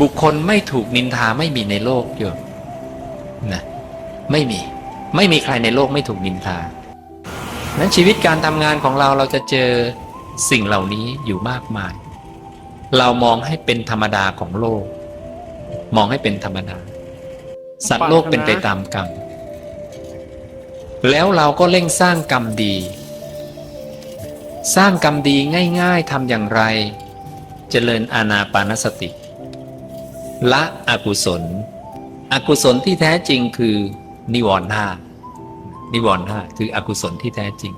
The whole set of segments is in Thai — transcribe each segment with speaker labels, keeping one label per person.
Speaker 1: บุคคลไม่ถูกนินทาไม่มีในโลกโยมนะไม่มี ไม่มีใครในโลกไม่ถูกนินทานั้นชีวิตการทำงานของเราเราจะเจอสิ่งเหล่านี้อยู่มากมาย เรามองให้เป็นธรรมดาของโลก มองให้เป็นธรรมดา สัตว์โลกเป็นไปตามกรรม แล้วเราก็เร่งสร้างกรรมดี สร้างกรรมดีง่าย ๆทำอย่างไร เจริญอาณาปานสติ ละอกุศล อกุศลที่แท้จริงคือ นิวรณ์ห้านิวรณ์ห้าคืออกุศลที่แท้จริง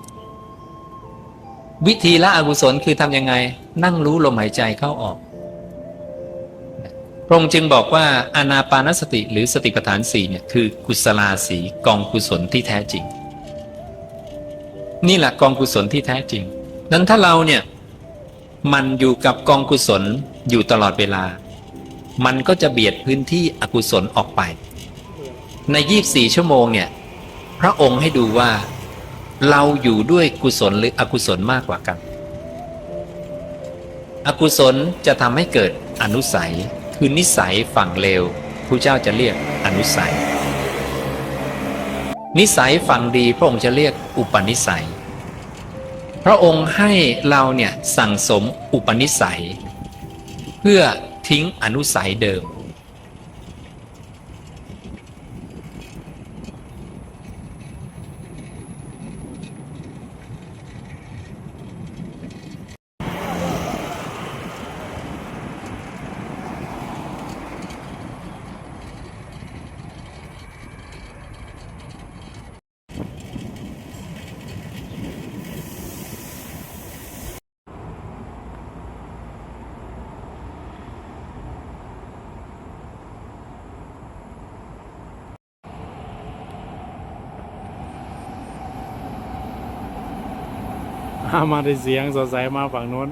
Speaker 1: วิธีละอกุศลคือทำยังไง นั่งรู้ลมหายใจเข้าออกพระองค์จึงบอกว่าอานาปานสติหรือสติปัฏฐานสี่เนี่ยคือกุศลาสีกองกุศลที่แท้จริง นี่แหละกองกุศลที่แท้จริง นั้นถ้าเราเนี่ยมันอยู่กับกองกุศลอยู่ตลอดเวลา มันก็จะเบียดพื้นที่อกุศลออกไป ใน 24 ชั่วโมงเนี่ย พระองค์ให้ดูว่า เราอยู่ด้วยกุศลหรืออกุศลมากกว่ากัน อกุศลจะทำให้เกิดอนุสัย คือนิสัยฝั่งเลวพระเจ้าจะเรียกอนุสัย นิสัยฝั่งดีพระองค์จะเรียกอุปนิสัย พระองค์ให้เราเนี่ยสั่งสมอุปนิสัย เพื่อ ทิ้งอนุสัยเดิม
Speaker 2: มาได้เสียงสดใสมาฝั่งโน้น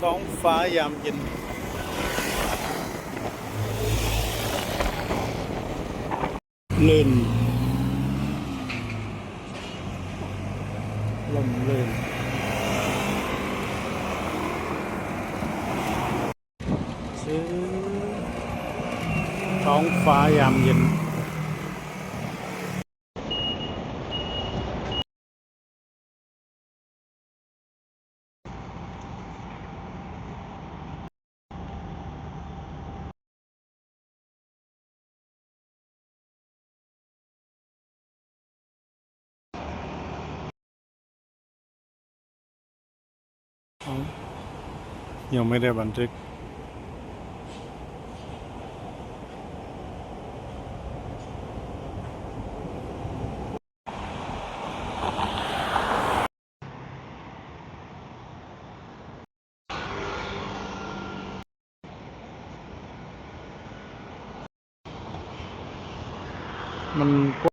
Speaker 2: สองฟ้ายามเย็น ลื่นลมลื่นซื้อท้องฟ้ายามเย็น ยังไม่ได้บันทึกมันก